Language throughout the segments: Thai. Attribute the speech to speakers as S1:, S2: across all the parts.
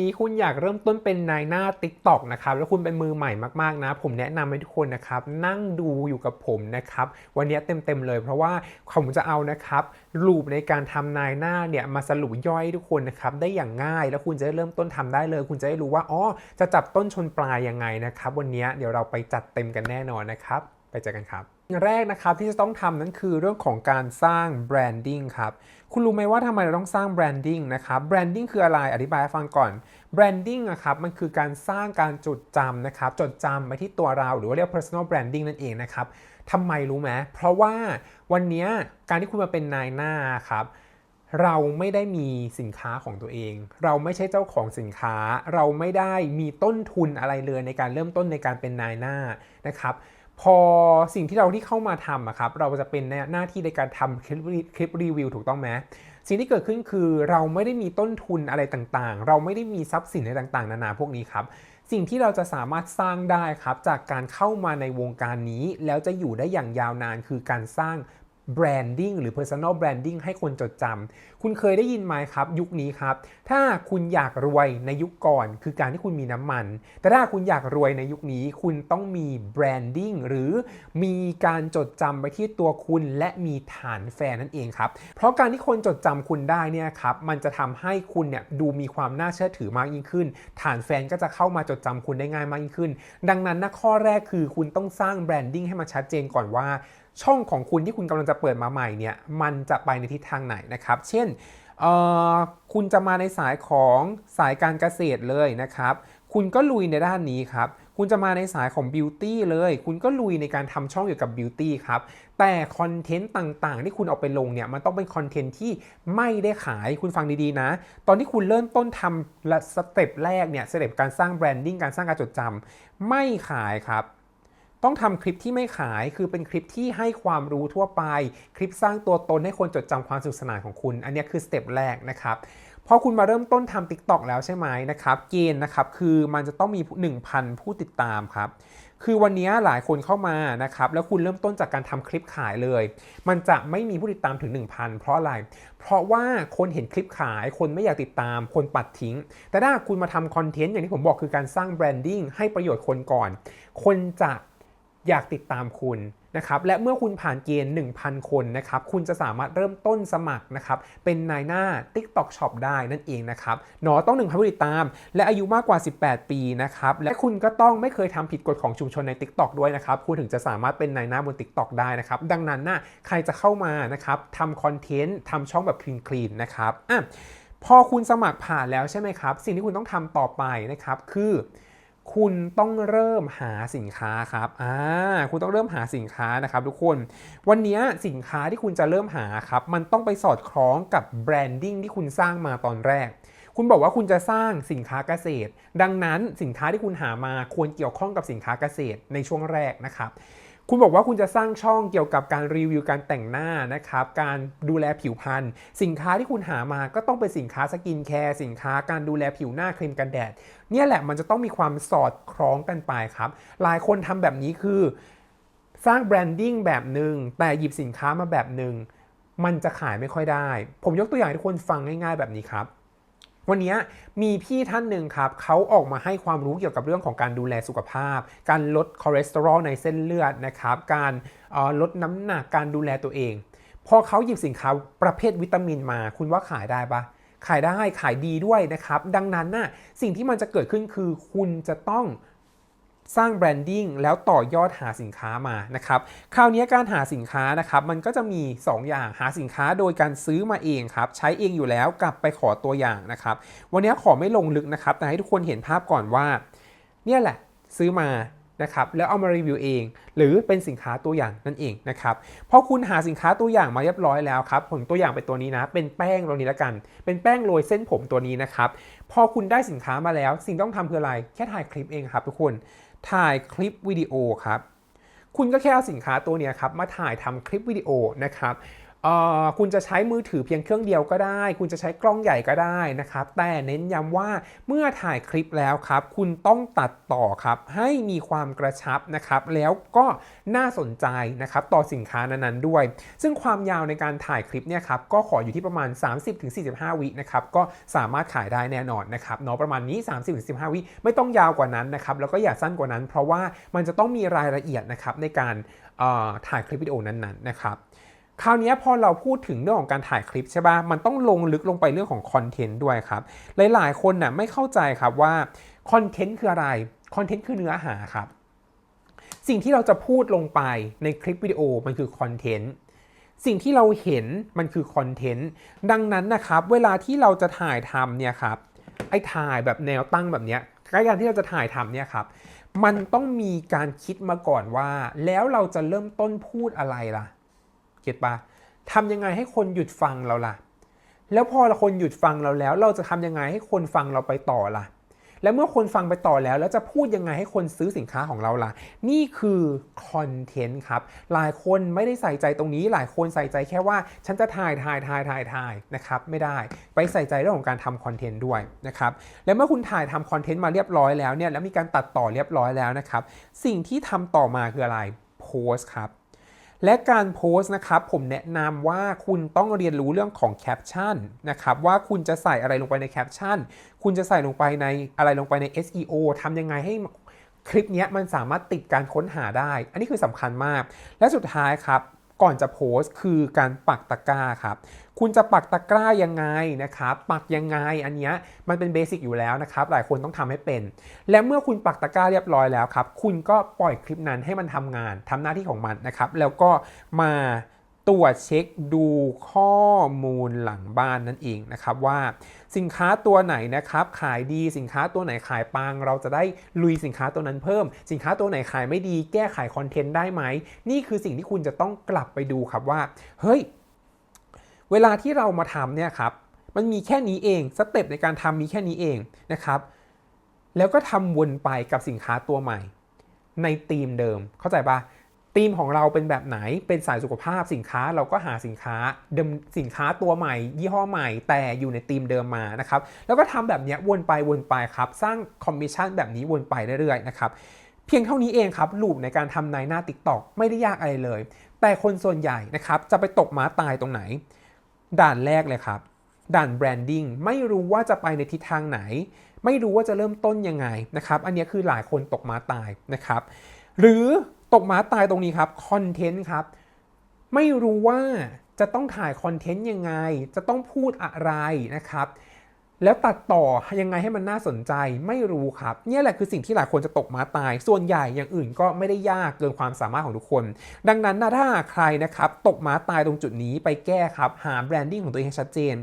S1: นี้คุณอยากเริ่มต้นเป็นนายหน้า TikTok นะครับแล้วคุณเป็นมือใหม่มากๆนะ ผมแนะนำให้ทุกคนนะครับนั่งดูอยู่กับผมนะครับวันนี้เต็มๆเลย เพราะว่าผมจะเอานะครับรูปในการทำนายหน้าเนี่ยมาสรุปย่อยทุกคนนะครับได้อย่างง่าย แล้วคุณจะได้เริ่มต้นทำได้เลย คุณจะได้รู้ว่าอ๋อจะจับต้นชนปลายยังไงนะครับวันนี้เดี๋ยวเราไปจัดเต็มกันแน่นอนนะครับ ไปเจอกันครับอย่างแรกนะครับที่จะต้องทำนั่นคือเรื่องของการสร้างแบรนดิ้งครับ คุณรู้ไหมว่าทำไมเราต้องสร้างแบรนดิ้งนะครับ แบรนดิ้งคืออะไร อธิบายให้ฟังก่อน แบรนดิ้งนะครับมันคือการสร้างการจดจำนะครับ จดจำไปที่ตัวเราหรือว่าเรียก personal branding นั่นเองนะครับทำไมรู้ไหมเพราะว่าวันนี้การที่คุณมาเป็นนายหน้าครับเราไม่ได้มีสินค้าของตัวเอง เราไม่ใช่เจ้าของสินค้า เราไม่ได้มีต้นทุนอะไรเลยในการเริ่มต้นในการเป็นนายหน้านะครับ พอสิ่งที่เราที่เข้ามาทำอะครับเราจะเป็นหน้าที่ในการทำคลิปคลิปรีวิวถูกต้องไหมสิ่งที่เกิดขึ้นคือเราไม่ได้มีต้นทุนอะไรต่างๆ เราไม่ได้มีทรัพย์สินอะไรต่างๆ นานาพวกนี้ครับสิ่งที่เราจะสามารถสร้างได้ครับจากการเข้ามาในวงการนี้ แล้วจะอยู่ได้อย่างยาวนานคือการสร้าง branding หรือ personal branding ให้คนจดจำคุณเคยได้ยินไหมครับ ยุคนี้ครับ ถ้าคุณอยากรวยในยุคก่อนคือการที่คุณมีน้ำมัน แต่ถ้าคุณอยากรวยในยุคนี้ คุณต้องมี branding หรือมีการจดจำไปที่ตัวคุณและมีฐานแฟนนั่นเองครับ เพราะการที่คนจดจำคุณได้เนี่ยครับมันจะทำให้คุณเนี่ยดูมีความน่าเชื่อถือมากยิ่งขึ้น ฐานแฟนก็จะเข้ามาจดจำคุณได้ง่ายมากยิ่งขึ้น ดังนั้นนะข้อแรกคือคุณต้องสร้าง branding ให้มันชัดเจนก่อนว่า ช่องของคุณที่คุณกำลังจะเปิดมาใหม่เนี่ยมันจะไปในทิศทางไหนนะครับ เช่นคุณจะมาในสายของสายการเกษตรเลยนะครับ คุณก็ลุยในด้านนี้ครับ คุณจะมาในสายของบิวตี้เลย คุณก็ลุยในการทำช่องเกี่ยวกับบิวตี้ครับ แต่คอนเทนต์ต่างๆ ที่คุณเอาไปลงเนี่ย มันต้องเป็นคอนเทนต์ที่ไม่ได้ขาย คุณฟังดีๆนะ ตอนที่คุณเริ่มต้นทำและสเต็ปแรกเนี่ย สเต็ปการสร้างแบรนดิ้ง การสร้างการจดจำไม่ขายครับ ต้องทำคลิปที่ไม่ขาย คือเป็นคลิปที่ให้ความรู้ทั่วไป คลิปสร้างตัวตนให้คนจดจำความสนุกสนานของคุณ อันนี้คือสเต็ปแรกนะครับพอคุณมาเริ่มต้นทำ TikTok แล้วใช่ไหมนะครับเกณฑ์นะครับคือมันจะต้องมี 1,000 ผู้ติดตามครับคือวันนี้หลายคนเข้ามานะครับแล้วคุณเริ่มต้นจากการทำคลิปขายเลย มันจะไม่มีผู้ติดตามถึง 1,000 เพราะอะไร เพราะว่าคนเห็นคลิปขาย คนไม่อยากติดตาม คนปัดทิ้ง แต่ถ้าคุณมาทำคอนเทนต์อย่างที่ผมบอกคือการสร้างแบรนดิ้งให้ประโยชน์คนก่อน คนจะ อยากติดตามคุณนะครับและเมื่อคุณผ่านเกณฑ์ 1,000 คนนะครับคุณจะสามารถเริ่มต้นสมัครนะครับเป็นนายหน้า TikTok Shop ได้นั่นเองนะครับเนาะต้อง 1,000ผู้ติดตาม และอายุมากกว่า 18 ปีนะครับและคุณก็ต้องไม่เคยทำผิดกฎของชุมชนใน TikTok ด้วยนะครับคุณถึงจะสามารถเป็นนายหน้าบน TikTok ได้นะครับดังนั้นน่ะใครจะเข้ามานะครับทำคอนเทนต์ทำช่องแบบคลีนๆนะครับอะพอคุณสมัครผ่านแล้วใช่ไหมครับสิ่งที่คุณต้องทำต่อไปนะครับคือ คุณต้องเริ่มหาสินค้าครับ อ่า คุณต้องเริ่มหาสินค้านะครับทุกคน วันนี้สินค้าที่คุณจะเริ่มหาครับ มันต้องไปสอดคล้องกับแบรนดิ้งที่คุณสร้างมาตอนแรก คุณบอกว่าคุณจะสร้างสินค้าเกษตร ดังนั้นสินค้าที่คุณหามาควรเกี่ยวข้องกับสินค้าเกษตรในช่วงแรกนะครับ คุณบอกว่าคุณจะสร้างช่องเกี่ยวกับการรีวิวการแต่งหน้านะครับ การดูแลผิวพรรณสินค้าที่คุณหามาก็ต้องเป็นสินค้าสกินแคร์สินค้าการดูแลผิวหน้าครีมกันแดด เนี่ยแหละมันจะต้องมีความสอดคล้องกันไปครับ หลายคนทำแบบนี้คือ สร้างแบรนดิ้งแบบหนึ่งแต่หยิบสินค้ามาแบบหนึ่งมันจะขายไม่ค่อยได้ ผมยกตัวอย่างให้ทุกคนฟังง่าย ๆ แบบนี้ครับ วันนี้มีพี่ท่านหนึ่งครับเขาออกมาให้ความรู้เกี่ยวกับเรื่องของการดูแลสุขภาพ การลดคอเลสเตอรอลในเส้นเลือดนะครับการออลดน้ำหนักการดูแลตัวเอง พอเขาหยิบสินค้าประเภทวิตามินมา คุณว่าขายได้ปะขายได้ขายดีด้วยนะครับ ดังนั้นน่ะสิ่งที่มันจะเกิดขึ้นคือคุณจะต้อง สร้างแบรนดิ้งแล้วต่อยอดหาสินค้ามานะครับคราวนี้การหาสินค้านะครับมันก็จะมี 2 อย่างหาสินค้าโดยการซื้อมาเองครับใช้เองอยู่แล้วกลับไปขอตัวอย่างนะครับวันนี้ขอไม่ลงลึกนะครับแต่ให้ทุกคนเห็นภาพก่อนว่า เนี่ยแหละซื้อมานะครับแล้วเอามารีวิวเอง หรือเป็นสินค้าตัวอย่างนั่นเองนะครับพอคุณหาสินค้าตัวอย่างมาเรียบร้อยแล้วครับผมตัวอย่างเป็นตัวนี้นะ เป็นแป้งตัวนี้ละกัน เป็นแป้งโรยเส้นผมตัวนี้นะครับพอคุณได้สินค้ามาแล้ว สิ่งต้องทำคืออะไรแค่ถ่ายคลิปเองครับทุกคน ถ่ายคลิปวิดีโอครับ คุณก็แค่เอาสินค้าตัวนี้ครับมาถ่ายทำคลิปวิดีโอนะครับ คุณจะใช้มือถือเพียงเครื่องเดียวก็ได้ คุณจะใช้กล้องใหญ่ก็ได้นะครับ แต่เน้นย้ำว่าเมื่อถ่ายคลิปแล้วครับ คุณต้องตัดต่อครับ ให้มีความกระชับนะครับ แล้วก็น่าสนใจนะครับ ต่อสินค้านั้นๆด้วย ซึ่งความยาวในการถ่ายคลิปเนี่ยครับ ก็ขออยู่ที่ประมาณ 30-45 วินะครับ ก็สามารถขายได้แน่นอนนะครับเนาะประมาณนี้ 30-15วิไม่ต้องยาวกว่านั้นนะครับ แล้วก็อย่าสั้นกว่านั้น เพราะว่ามันจะต้องมีรายละเอียดนะครับในการถ่ายคลิปวิดีโอนั้นๆนะครับ คราวนี้พอเราพูดถึงเรื่องของการถ่ายคลิปใช่ปะมันต้องลงลึกลงไปเรื่องของคอนเทนต์ด้วยครับ หลาย ๆ คนน่ะไม่เข้าใจครับว่าคอนเทนต์คืออะไร คอนเทนต์คือเนื้อหาครับ สิ่งที่เราจะพูดลงไปในคลิปวิดีโอมันคือคอนเทนต์ สิ่งที่เราเห็นมันคือคอนเทนต์ ดังนั้นนะครับ เวลาที่เราจะถ่ายทำเนี่ยครับ ไอ้ถ่ายแบบแนวตั้งแบบเนี้ยการที่เราจะถ่ายทำเนี่ยครับ มันต้องมีการคิดมาก่อนว่า แล้วเราจะเริ่มต้นพูดอะไรล่ะ เก็ตปะทำยังไงให้คนหยุดฟังเราล่ะ แล้วพอคนหยุดฟังเราแล้ว เราจะทำยังไงให้คนฟังเราไปต่อล่ะ แล้วเมื่อคนฟังไปต่อแล้วแล้วจะพูดยังไงให้คนซื้อสินค้าของเราล่ะ นี่คือคอนเทนต์ครับ หลายคนไม่ได้ใส่ใจตรงนี้ หลายคนใส่ใจแค่ว่า ฉันจะถ่ายถ่ายถ่ายถ่ายถ่ายนะครับ ไม่ได้ ไปใส่ใจเรื่องของการทำคอนเทนต์ด้วยนะครับ แล้วเมื่อคุณถ่ายทำคอนเทนต์มาเรียบร้อยแล้วเนี่ย แล้วมีการตัดต่อเรียบร้อยแล้วนะครับ สิ่งที่ทำต่อมาคืออะไร โพสครับ และการโพสต์นะครับผมแนะนำว่าคุณต้องเรียนรู้เรื่องของแคปชั่นนะครับว่าคุณจะใส่อะไรลงไปในแคปชั่น คุณจะใส่ลงไปในอะไรลงไปใน SEO ทำยังไงให้คลิปเนี้ยมันสามารถติดการค้นหาได้ อันนี้คือสำคัญมาก และสุดท้ายครับ ก่อนจะโพสต์คือการปักตะกร้าครับคุณจะปักตะกร้ายังไงนะครับปักยังไงอันนี้มันเป็นเบสิกอยู่แล้วนะครับหลายคนต้องทำให้เป็น และเมื่อคุณปักตะกร้าเรียบร้อยแล้วครับคุณก็ปล่อยคลิปนั้นให้มันทำงานทำหน้าที่ของมันนะครับแล้วก็มา ตรวจเช็คดูข้อมูลหลังบ้านนั่นเองนะครับว่าสินค้าตัวไหนนะครับขายดีสินค้าตัวไหนขายปัง เราจะได้ลุยสินค้าตัวนั้นเพิ่ม สินค้าตัวไหนขายไม่ดี แก้ไขคอนเทนต์ได้ไหม นี่คือสิ่งที่คุณจะต้องกลับไปดูครับว่า เฮ้ย เวลาที่เรามาทำเนี่ยครับมันมีแค่นี้เองสเต็ปในการทำมีแค่นี้เองนะครับ แล้วก็ทำวนไปกับสินค้าตัวใหม่ ในธีมเดิมเข้าใจปะ ธีมของเราเป็นแบบไหน เป็นสายสุขภาพสินค้าเราก็หาสินค้าเดิมสินค้าตัวใหม่ ยี่ห้อใหม่ แต่อยู่ในธีมเดิมมานะครับ แล้วก็ทำแบบนี้วนไปวนไปครับ สร้างคอมมิชชั่นแบบนี้วนไปเรื่อยๆนะครับ เพียงเท่านี้เองครับ ลูปในการทำในหน้า TikTok ไม่ได้ยากอะไรเลย แต่คนส่วนใหญ่นะครับ จะไปตกม้าตายตรงไหน ด่านแรกเลยครับ ด่านแบรนดิ้ง ไม่รู้ว่าจะไปในทิศทางไหน ไม่รู้ว่าจะเริ่มต้นยังไงนะครับ อันนี้คือหลายคนตกม้าตายนะครับ หรือ ตกม้าตายตรงนี้ครับคอนเทนต์ครับ ไม่รู้ว่าจะต้องถ่ายคอนเทนต์ยังไง จะต้องพูดอะไรนะครับ แล้วตัดต่อยังไงให้มันน่าสนใจไม่รู้ครับ เนี่ยแหละคือสิ่งที่หลายคนจะตกม้าตาย ส่วนใหญ่อย่างอื่นก็ไม่ได้ยากเกินความสามารถของทุกคน ดังนั้นนะถ้าใครนะครับตกม้าตายตรงจุดนี้ไปแก้ครับ หาแบรนดิ้งของตัวเองให้ชัดเจน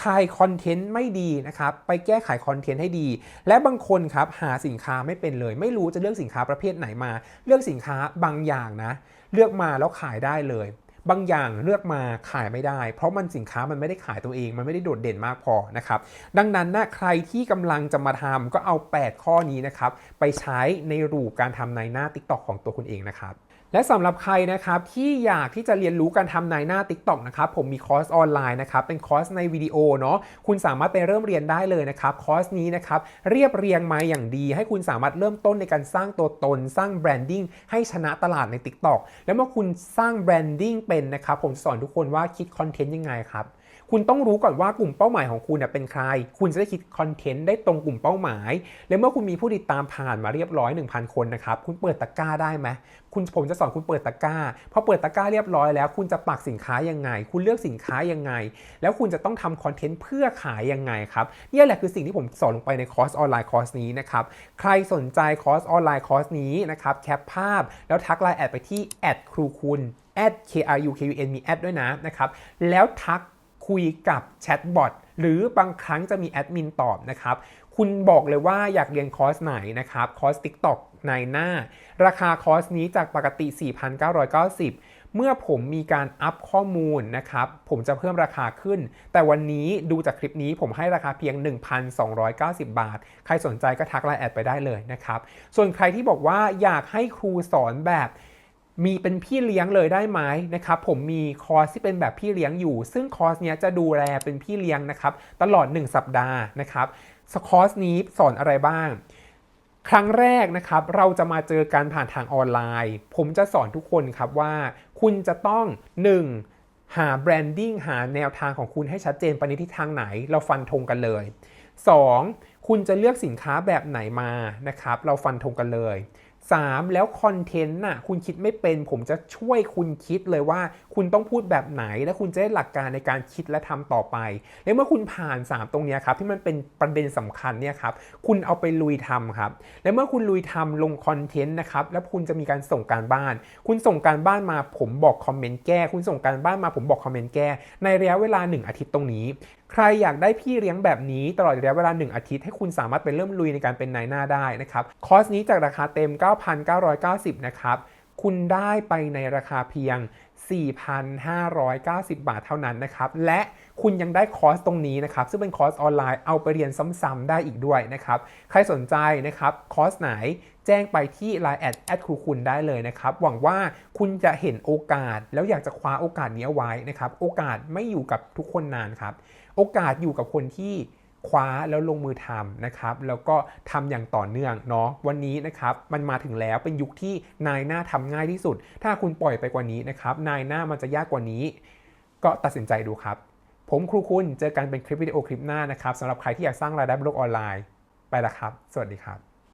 S1: ใครคอนเทนต์ไม่ดีนะครับ ไปแก้ไขคอนเทนต์ให้ดี และบางคนครับหาสินค้าไม่เป็นเลย ไม่รู้จะเลือกสินค้าประเภทไหนมา เลือกสินค้าบางอย่างนะ เลือกมาแล้วขายได้เลย บางอย่างเลือกมาขายไม่ได้ เพราะมันสินค้ามันไม่ได้ขายตัวเอง มันไม่ได้โดดเด่นมากพอนะครับ ดังนั้นนะใครที่กำลังจะมาทำก็เอา 8 ข้อนี้นะครับ ไปใช้ในรูปการทำในหน้า TikTok ของตัวคุณเองนะครับ และสำหรับใครนะครับที่อยากที่จะเรียนรู้การทำนายหน้า TikTok นะครับผมมีคอร์สออนไลน์นะครับเป็นคอร์สในวิดีโอเนาะคุณสามารถไปเริ่มเรียนได้เลยนะครับคอร์สนี้นะครับเรียบเรียงมาอย่างดี ให้คุณสามารถเริ่มต้นในการสร้างตัวตน สร้างแบรนดิ้งให้ชนะตลาดใน TikTok แล้วเมื่อคุณสร้างแบรนดิ้งเป็นนะครับผมสอนทุกคนว่าคิดคอนเทนต์ยังไงครับ คุณต้องรู้ก่อนว่ากลุ่มเป้าหมายของคุณเนี่ยเป็นใคร คุณจะได้คิดคอนเทนต์ได้ตรงกลุ่มเป้าหมาย และเมื่อคุณมีผู้ติดตามผ่านมาเรียบร้อย 1,000 คนนะครับ คุณเปิดตะกร้าได้ไหมคุณผมจะสอนคุณเปิดตะกร้า พอเปิดตะกร้าเรียบร้อยแล้ว คุณจะปักสินค้ายังไง คุณเลือกสินค้ายังไง แล้วคุณจะต้องทำคอนเทนต์เพื่อขายยังไงครับนี่แหละคือสิ่งที่ผมสอนลงไปในคอร์สออนไลน์คอร์สนี้นะครับ ใครสนใจคอร์สออนไลน์คอร์สนี้นะครับแคปภาพ แล้วทักไลน์แอดไปที่แอดครูคุณ k r u k u n มีแอดด้วยนะนะครับแล้วทัก คุยกับแชทบอทหรือบางครั้งจะมีแอดมินตอบนะครับ คุณบอกเลยว่าอยากเรียนคอร์สไหนนะครับคอร์ส TikTok ในหน้า ราคาคอร์สนี้จากปกติ 4,990 เมื่อผมมีการอัพข้อมูลนะครับ ผมจะเพิ่มราคาขึ้น แต่วันนี้ดูจากคลิปนี้ผมให้ราคาเพียง 1,290 บาท ใครสนใจก็ทักไลน์แอดไปได้เลยนะครับ ส่วนใครที่บอกว่าอยากให้ครูสอนแบบ มีเป็นพี่เลี้ยงเลยได้ไหมนะครับผมมีคอร์สที่เป็นแบบพี่เลี้ยงอยู่ ซึ่งคอร์สเนี้ยจะดูแลเป็นพี่เลี้ยงนะครับตลอด 1 สัปดาห์นะครับคอร์สนี้สอนอะไรบ้าง ครั้งแรกนะครับเราจะมาเจอกันผ่านทางออนไลน์ ผมจะสอนทุกคนครับว่า คุณจะต้อง 1. หาแบรนดิ้งหาแนวทางของคุณให้ชัดเจนไปในทิศทางไหน เราฟันธงกันเลย 2. คุณจะเลือกสินค้าแบบไหนมานะครับเราฟันธงกันเลย 3. แล้วคอนเทนต์น่ะคุณคิดไม่เป็นผมจะช่วยคุณคิดเลยว่า คุณต้องพูดแบบไหน และคุณจะได้หลักการในการคิดและทำต่อไป และเมื่อคุณผ่าน 3 ตรงนี้ครับที่มันเป็นประเด็นสำคัญเนี่ยครับคุณเอาไปลุยทำครับ และเมื่อคุณลุยทำลงคอนเทนต์นะครับแล้วคุณจะมีการส่งการบ้าน คุณส่งการบ้านมาผมบอกคอมเมนต์แก้ คุณส่งการบ้านมาผมบอกคอมเมนต์แก้ ในระยะเวลา 1 อาทิตย์ตรงนี้ ใครอยากได้พี่เลี้ยงแบบนี้ตลอดระยะเวลา 1 อาทิตย์ให้คุณสามารถไปเริ่มลุยในการเป็นนายหน้าได้นะครับ คอร์สนี้จากราคาเต็ม 9,990 นะครับ คุณได้ไปในราคาเพียง 4,590 บาทเท่านั้นนะครับ และคุณยังได้คอร์สตรงนี้นะครับ ซึ่งเป็นคอร์สออนไลน์เอาไปเรียนซ้ำๆได้อีกด้วยนะครับ ใครสนใจนะครับ คอร์สไหนแจ้งไปที่ Line แอดแอดครูคุณได้เลยนะครับ หวังว่าคุณจะเห็นโอกาสแล้วอยากจะคว้าโอกาสนี้เอาไว้นะครับ โอกาสไม่อยู่กับทุกคนนานครับ โอกาสอยู่กับคนที่ คว้าแล้วลงมือทำนะครับแล้วก็ทำอย่างต่อเนื่องเนาะวันนี้นะครับมันมาถึงแล้วเป็นยุคที่นายหน้าทำง่ายที่สุด ถ้าคุณปล่อยไปกว่านี้นะครับนายหน้ามันจะยากกว่านี้ ก็ตัดสินใจดูครับ ผมครูคุณเจอกันเป็นคลิปวิดีโอคลิปหน้านะครับสำหรับบใครที่อยากสร้างรายได้บนโลกออนไลน์ไปละครับ สวัสดีครับ